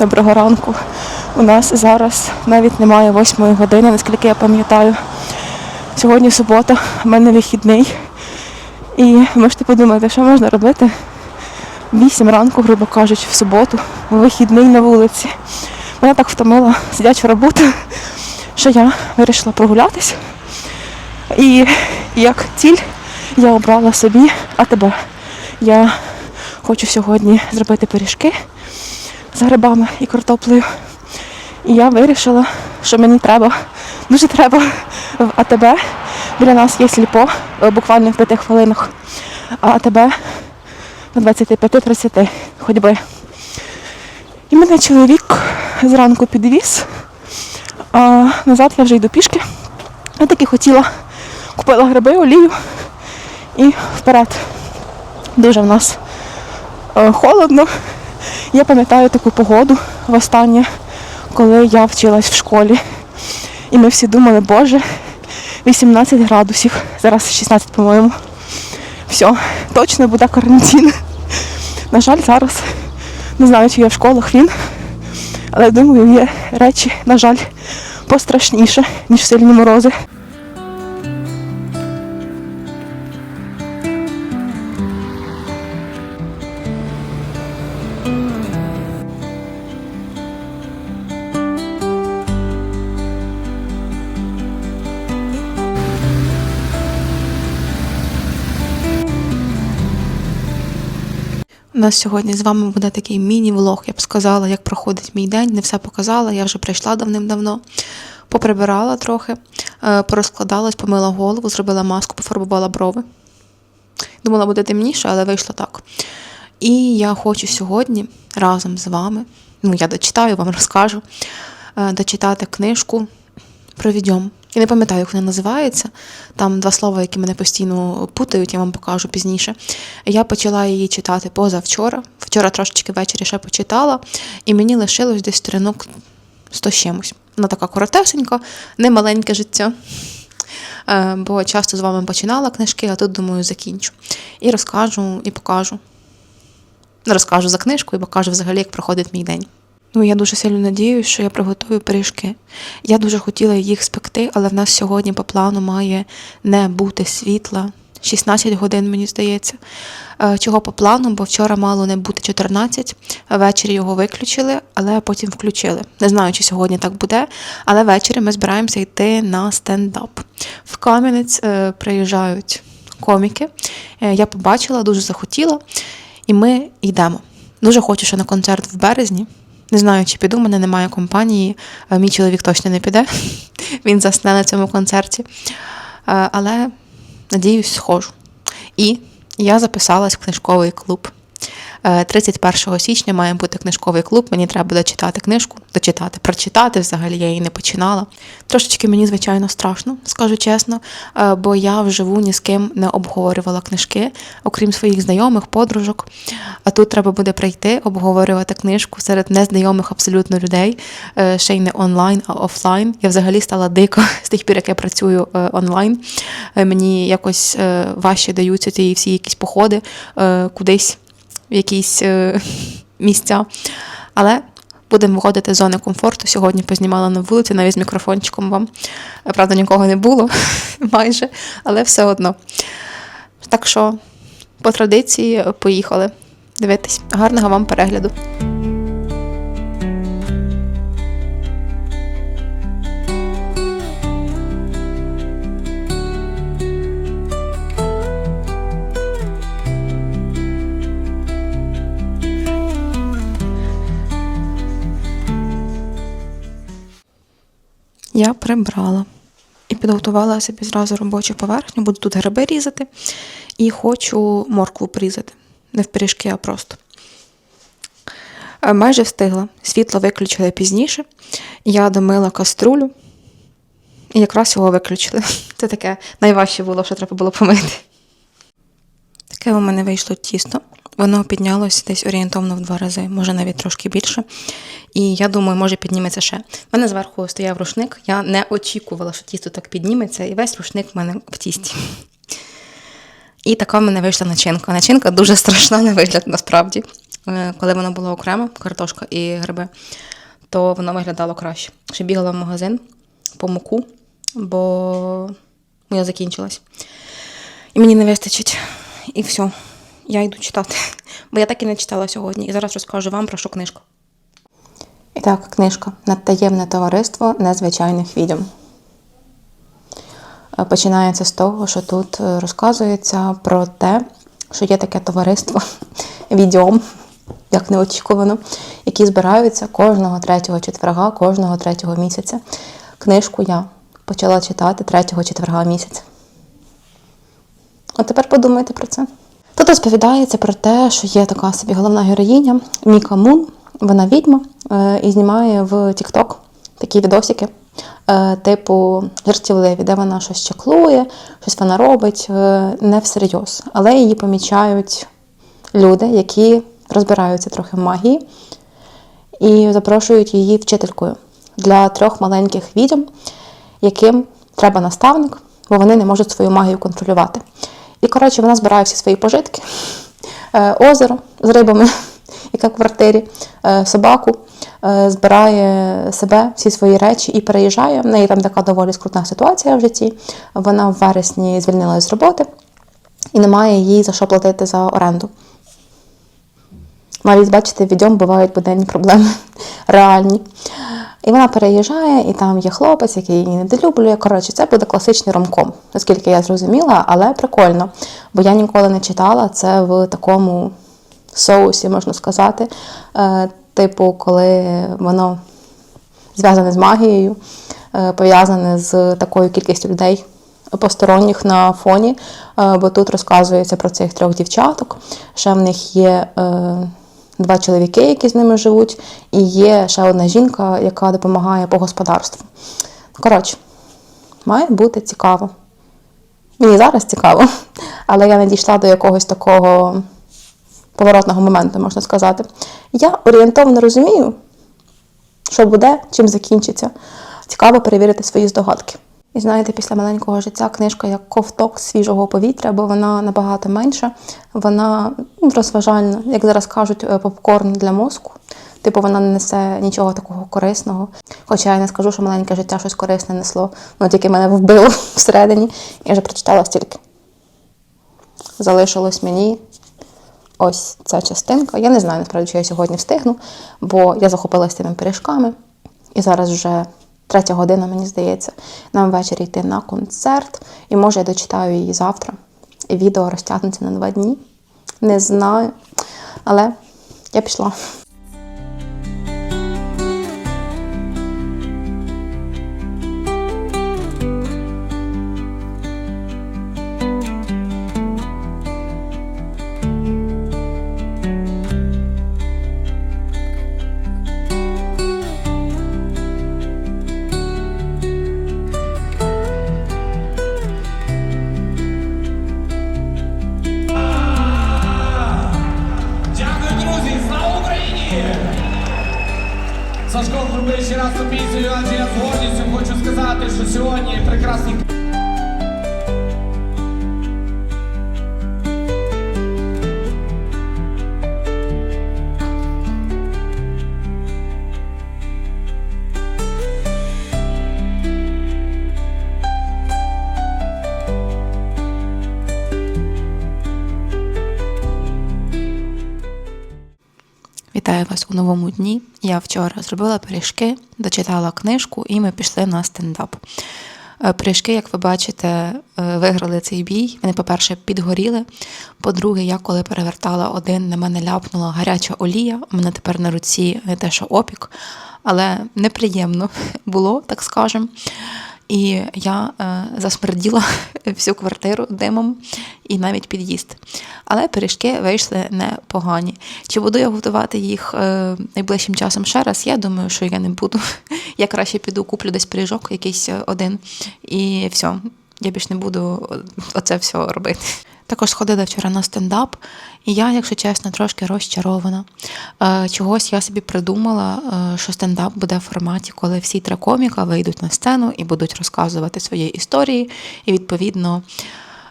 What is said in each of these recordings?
Доброго ранку. У нас зараз навіть немає восьмої години, наскільки я пам'ятаю. Сьогодні субота, в мене вихідний. І можете подумати, що можна робити вісім ранку, грубо кажучи, в суботу, в вихідний на вулиці. Мене так втомила сидяча робота, що я вирішила прогулятись. І як ціль я обрала собі АТБ. Я хочу сьогодні зробити пиріжки з грибами і картоплею. І я вирішила, що мені треба, дуже треба в АТБ. Біля нас є сліпо, е, буквально в п'яти хвилинах. А АТБ на 25-30 ходьби. І мене чоловік зранку підвіз, а назад я вже йду пішки. Я таки хотіла, купила гриби, олію і вперед. Дуже в нас е, холодно. Я пам'ятаю таку погоду востаннє, коли я вчилась в школі. І ми всі думали, боже, 18 градусів, зараз 16, по-моєму. Все, точно буде карантин. На жаль, зараз не знаю, чи є в школах він, але думаю, є речі, на жаль, пострашніше, ніж сильні морози. У нас сьогодні з вами буде такий міні-влог. Я б сказала, як проходить мій день. Не все показала. Я вже прийшла давним-давно. Поприбирала трохи, е, порозкладалась, помила голову, зробила маску, пофарбувала брови. Думала, буде темніше, але вийшло так. І я хочу сьогодні разом з вами, ну я дочитаю, вам розкажу, е, дочитати книжку про відьом. Я не пам'ятаю, як вона називається. Там два слова, які мене постійно путають, я вам покажу пізніше. Я почала її читати позавчора. Вчора трошечки ввечері ще почитала, і мені лишилось десь сторінок 100 з чимось. Вона така коротесенька, не маленьке життя. Е, Бо часто з вами починала книжки, а тут, думаю, закінчу. І розкажу, і покажу. Розкажу за книжку і покажу взагалі, як проходить мій день. Ну, я дуже сильно надіюсь, що я приготую пиріжки. Я дуже хотіла їх спекти, але в нас сьогодні по плану має не бути світла. 16 годин, мені здається. Е, Чого по плану, бо вчора мало не бути 14, ввечері його виключили, але потім включили. Не знаю, чи сьогодні так буде, але ввечері ми збираємося йти на стендап. В Кам'янець е, приїжджають коміки. Е, Я побачила, дуже захотіла, і ми йдемо. Дуже хочу, що на концерт в березні. Не знаю, чи піду, мене немає компанії. Е, Мій чоловік точно не піде. Він засне на цьому концерті. Е, Але надіюсь, схожу. І я записалась в книжковий клуб. Е, 31 січня має бути книжковий клуб. Мені треба буде читати книжку, дочитати, прочитати взагалі я її не починала. Трошечки мені, звичайно, страшно, скажу чесно, е, бо я вживу ні з ким не обговорювала книжки, окрім своїх знайомих, подружок. А тут треба буде прийти, обговорювати книжку серед незнайомих абсолютно людей, е, ще й не онлайн, а офлайн. Я взагалі стала дико з тих пір, як я працюю е, онлайн. Е, Мені якось е, важче даються ці всі якісь походи е, кудись в якісь е, місця. Але будемо виходити з зони комфорту. Сьогодні познімала на вулиці, навіть з мікрофончиком вам. Е, Правда, нікого не було майже, але все одно. Так що, по традиції, поїхали. Дивитись. Гарного вам перегляду. Я прибрала і підготувала собі зразу робочу поверхню. Буду тут гриби різати і хочу моркву порізати. Не в пиріжки, а просто. Е, Майже встигла. Світло виключили пізніше. Я домила каструлю. І якраз його виключили. Це таке найважче було, що треба було помити. Таке у мене вийшло тісто. Воно піднялося десь орієнтовно в два рази, може навіть трошки більше. І я думаю, може підніметься ще. У мене зверху стояв рушник. Я не очікувала, що тісто так підніметься, і весь рушник в мене в тісті. І така в мене вийшла начинка. Начинка дуже страшна на вигляд, насправді. Е, Коли воно було окремо, картошка і гриби, то воно виглядало краще. Ще бігала в магазин по муку, бо моя закінчилась. І мені не вистачить. І все. Я йду читати. Бо я так і не читала сьогодні. І зараз розкажу вам про що книжка. І так, книжка Надтаємне товариство незвичайних відьом. Е, Починається з того, що тут е, розказується про те, що є таке товариство відьом, як неочікувано, які збираються кожного третього четверга, кожного третього місяця. Книжку я почала читати третього четверга місяця. От тепер подумайте про це. Тут розповідається про те, що є така собі головна героїня Міка Мун. Вона відьма е, і знімає в TikTok такі відосики, е, типу жартівливі, де вона щось чеклує, щось вона робить, е, не всерйоз. Але її помічають люди, які розбираються трохи в магії, і запрошують її вчителькою для трьох маленьких відьом, яким треба наставник, бо вони не можуть свою магію контролювати. І, коротше, вона збирає всі свої пожитки, е, озеро з рибами, яке в квартирі, е, собаку, е, збирає себе, всі свої речі і переїжджає. В неї там така доволі скрутна ситуація в житті. Вона в вересні звільнилася з роботи і немає їй за що платити за оренду. Навіть, бачите, відьом бувають буденні проблеми реальні. І вона переїжджає, і там є хлопець, який її недолюблює. Коротше, це буде класичний ромком, наскільки я зрозуміла, але прикольно. Бо я ніколи не читала це в такому соусі, можна сказати. Е, типу, коли воно зв'язане з магією, е, пов'язане з такою кількістю людей посторонніх на фоні. Е, бо тут розказується про цих трьох дівчаток. Ще в них є. Е, Два чоловіки, які з ними живуть, і є ще одна жінка, яка допомагає по господарству. Коротше, має бути цікаво. Мені зараз цікаво, але я не дійшла до якогось такого поворотного моменту, можна сказати. Я орієнтовно розумію, що буде, чим закінчиться. Цікаво перевірити свої здогадки. І знаєте, після маленького життя книжка як ковток свіжого повітря, бо вона набагато менша, вона ну, розважальна, як зараз кажуть, е, попкорн для мозку. Типу, вона не несе нічого такого корисного. Хоча я не скажу, що маленьке життя щось корисне несло, воно тільки мене вбило всередині. Я вже прочитала стільки. Залишилось мені ось ця частинка. Я не знаю, насправді, чи я сьогодні встигну, бо я захопилася тими пиріжками. І зараз вже третя година, мені здається, нам ввечері йти на концерт. І може я дочитаю її завтра. І відео розтягнеться на два дні. Не знаю. Але я пішла. Сашко зробив ще раз цю адже я з гордістю хочу сказати, що сьогодні прекрасні Вітаю вас у новому дні. Я вчора зробила пиріжки, дочитала книжку і ми пішли на стендап. Е, Пиріжки, як ви бачите, е, виграли цей бій. Вони, по-перше, підгоріли. По-друге, я коли перевертала один, на мене ляпнула гаряча олія. У мене тепер на руці не те, що опік, але неприємно було, так скажемо. І я е, засмерділа всю квартиру димом і навіть під'їзд. Але пиріжки вийшли непогані. Чи буду я готувати їх е, найближчим часом ще раз? Я думаю, що я не буду. Я краще піду, куплю десь пиріжок, якийсь е, один, і все. Я більш не буду оце все робити. Також сходила вчора на стендап, і я, якщо чесно, трошки розчарована. Е, чогось я собі придумала, е, що стендап буде в форматі, коли всі три коміка вийдуть на сцену і будуть розказувати свої історії, і відповідно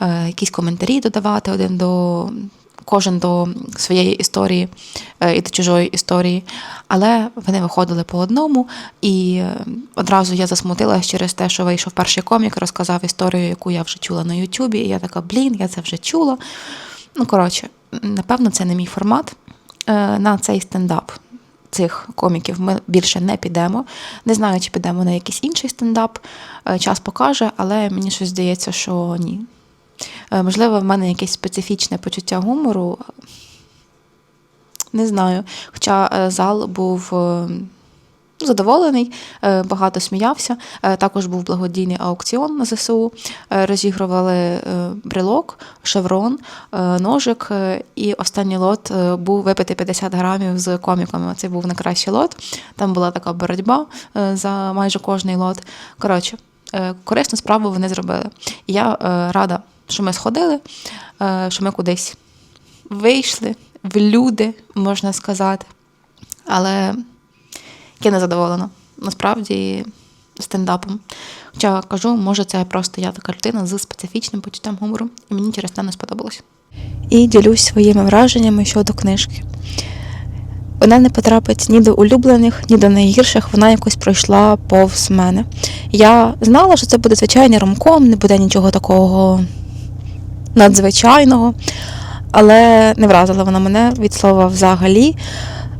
е, якісь коментарі додавати один до кожен до своєї історії е, і до чужої історії. Але вони виходили по одному, і е, одразу я засмутилася через те, що вийшов перший комік, розказав історію, яку я вже чула на Ютубі. І я така, блін, я це вже чула. Ну, коротше, напевно, це не мій формат Е, на цей стендап. Цих коміків ми більше не підемо. Не знаю, чи підемо на якийсь інший стендап. Час покаже, але мені щось здається, що ні. Е, Можливо, в мене якесь специфічне почуття гумору. Не знаю. Хоча е, зал був е, задоволений, багато сміявся. Також був благодійний аукціон на ЗСУ. Розігрували брелок, шеврон, ножик. І останній лот був випити 50 грамів з коміками. Це був найкращий лот. Там була така боротьба за майже кожний лот. Коротше, корисну справу вони зробили. Я рада, що ми сходили, е, що ми кудись вийшли в люди, можна сказати. Але я не задоволена. Насправді стендапом. Хоча кажу, може, це просто я така людина з специфічним почуттям гумору, і мені через це не сподобалось. І ділюсь своїми враженнями щодо книжки. Вона не потрапить ні до улюблених, ні до найгірших, вона якось пройшла повз мене. Я знала, що це буде звичайний ромком, не буде нічого такого надзвичайного, але не вразила вона мене від слова взагалі.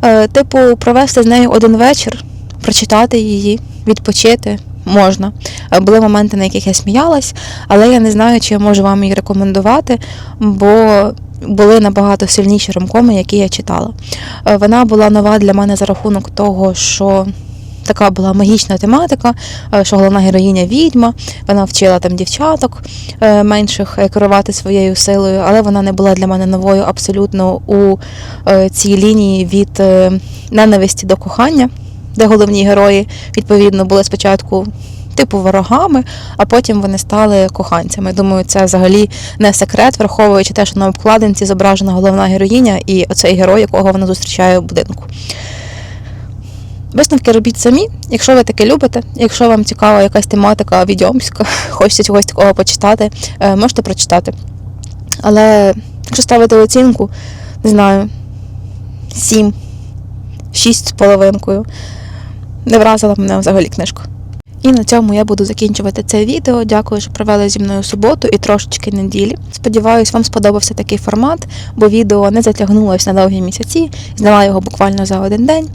Е, Типу, провести з нею один вечір, прочитати її, відпочити можна. Е, Були моменти, на яких я сміялась, але я не знаю, чи я можу вам її рекомендувати, бо були набагато сильніші ромкоми, які я читала. Е, Вона була нова для мене за рахунок того, що. Така була магічна тематика, е, що головна героїня відьма, вона вчила там дівчаток е, менших е, керувати своєю силою, але вона не була для мене новою абсолютно у цій лінії від ненависті до кохання, де головні герої відповідно були спочатку типу ворогами, а потім вони стали коханцями. Думаю, це взагалі не секрет, враховуючи те, що на обкладинці зображена головна героїня і оцей герой, якого вона зустрічає в будинку. Висновки робіть самі, якщо ви таке любите, якщо вам цікава якась тематика відьомська, хочете чогось такого почитати, е, можете прочитати. Але якщо ставити оцінку, не знаю, 7, 6 з половинкою, не вразила мене взагалі книжка. І на цьому я буду закінчувати це відео. Дякую, що провели зі мною суботу і трошечки неділі. Сподіваюсь, вам сподобався такий формат, бо відео не затягнулось на довгі місяці, зняла його буквально за один день.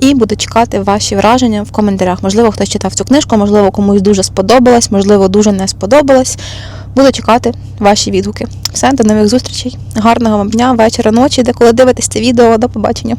І буду чекати ваші враження в коментарях. Можливо, хтось читав цю книжку, можливо, комусь дуже сподобалась, можливо, дуже не сподобалась. Буду чекати ваші відгуки. Все, до нових зустрічей. Гарного вам дня, вечора, ночі, де коли дивитесь це відео. До побачення.